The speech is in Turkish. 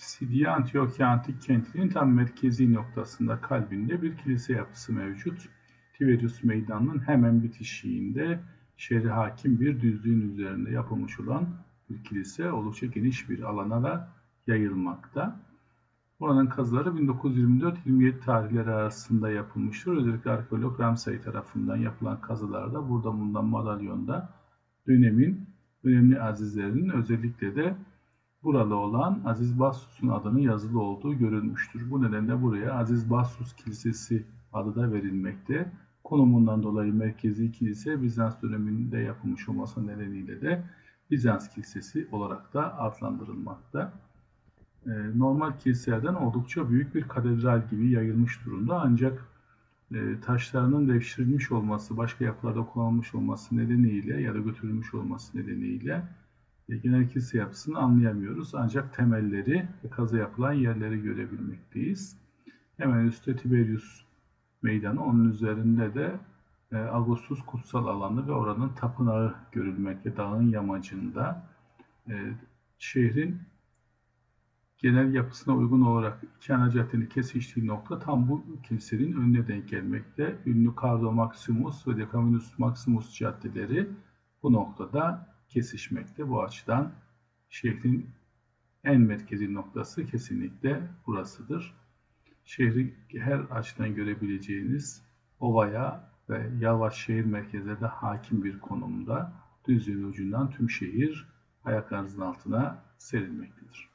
Pisidia Antiochia Antik Kenti'nin tam merkezi noktasında kalbinde bir kilise yapısı mevcut. Tiberius Meydanı'nın hemen bitişiğinde şehri hakim bir düzlüğün üzerinde yapılmış olan bir kilise oldukça geniş bir alana da yayılmakta. Buranın kazıları 1924-27 tarihleri arasında yapılmıştır. Özellikle arkeolog Ramsay tarafından yapılan kazılarda burada bulunan madalyonda dönemin önemli azizlerinin özellikle de buralı olan Aziz Bassus'un adının yazılı olduğu görülmüştür. Bu nedenle buraya Aziz Bassus Kilisesi adı da verilmekte. Konumundan dolayı merkezi kilise Bizans döneminde yapılmış olması nedeniyle de Bizans Kilisesi olarak da adlandırılmakta. Ee, normal kiliselerden oldukça büyük bir katedral gibi yayılmış durumda ancak e, taşlarının devşirilmiş olması, başka yapılarda kullanılmış olması nedeniyle ya da götürülmüş olması nedeniyle genel kilise yapısını anlayamıyoruz. Ancak temelleri ve kazı yapılan yerleri görebilmekteyiz. Hemen üstte Tiberius meydanı, onun üzerinde de e, Agustus kutsal alanı ve oranın tapınağı görülmekte dağın yamacında. E, şehrin genel yapısına uygun olarak iki ana caddenin kesiştiği nokta tam bu kilisenin önüne denk gelmekte. Ünlü Cardo Maximus ve Decaminus Maximus caddeleri bu noktada kesişmekte. Bu açıdan şehrin en merkezi noktası kesinlikle burasıdır. Şehri her açıdan görebileceğiniz ovaya ve yavaş şehir merkezine de hakim bir konumda düzlüğün ucundan tüm şehir ayaklarınızın altına serilmektedir.